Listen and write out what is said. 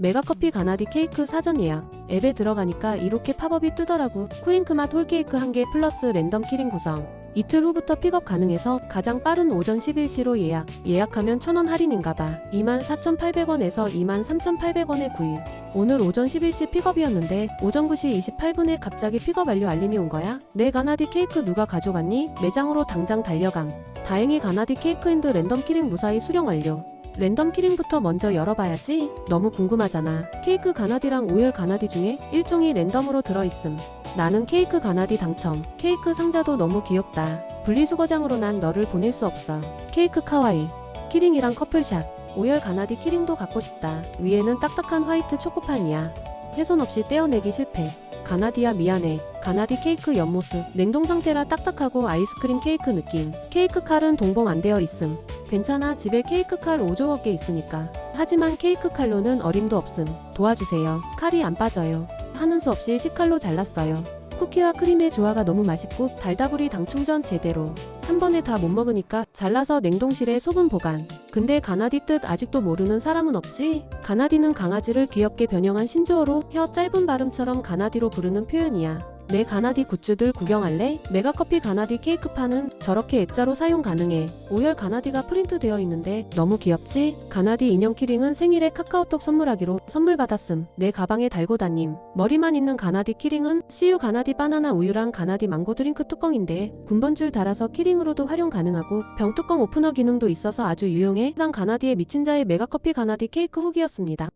메가커피 가나디 케이크 사전 예약. 앱에 들어가니까 이렇게 팝업이 뜨더라고. 쿠잉크 맛 홀케이크 1개 플러스 랜덤 키링 구성. 이틀 후부터 픽업 가능해서 가장 빠른 오전 10일시로 예약. 예약하면 1000원 할인인가봐. 24,800원에서 23,800원에 구입. 오늘 오전 11시 픽업이었는데 오전 9시 28분에 갑자기 픽업 완료 알림이 온 거야? 내 가나디 케이크 누가 가져갔니? 매장으로 당장 달려감. 다행히 가나디 케이크앤드 랜덤 키링 무사히 수령 완료. 랜덤 키링부터 먼저 열어봐야지. 너무 궁금하잖아. 케이크 가나디랑 오열 가나디 중에 일종이 랜덤으로 들어있음. 나는 케이크 가나디 당첨. 케이크 상자도 너무 귀엽다. 분리수거장으로 난 너를 보낼 수 없어. 케이크 카와이. 키링이랑 커플샷. 오열 가나디 키링도 갖고 싶다. 위에는 딱딱한 화이트 초코판이야. 훼손 없이 떼어내기 실패. 가나디야 미안해. 가나디 케이크 옆모습. 냉동 상태라 딱딱하고 아이스크림 케이크 느낌. 케이크 칼은 동봉 안 되어 있음. 괜찮아 집에 케이크 칼 5조 개 있으니까. 하지만 케이크 칼로는 어림도 없음. 도와주세요. 칼이 안 빠져요. 하는 수 없이 식칼로 잘랐어요. 쿠키와 크림의 조화가 너무 맛있고 달다구리 당 충전 제대로. 한 번에 다 못 먹으니까 잘라서 냉동실에 소분 보관. 근데 가나디 뜻 아직도 모르는 사람은 없지? 가나디는 강아지를 귀엽게 변형한 신조어로 혀 짧은 발음처럼 가나디로 부르는 표현이야. 내 가나디 굿즈들 구경할래? 메가커피 가나디 케이크판은 저렇게 액자로 사용 가능해. 오열 가나디가 프린트 되어 있는데 너무 귀엽지? 가나디 인형 키링은 생일에 카카오톡 선물하기로 선물 받았음. 내 가방에 달고 다님. 머리만 있는 가나디 키링은 CU 가나디 바나나 우유랑 가나디 망고 드링크 뚜껑인데 군번줄 달아서 키링으로도 활용 가능하고 병뚜껑 오프너 기능도 있어서 아주 유용해. 상 가나디의 미친 자의 메가커피 가나디 케이크 후기였습니다.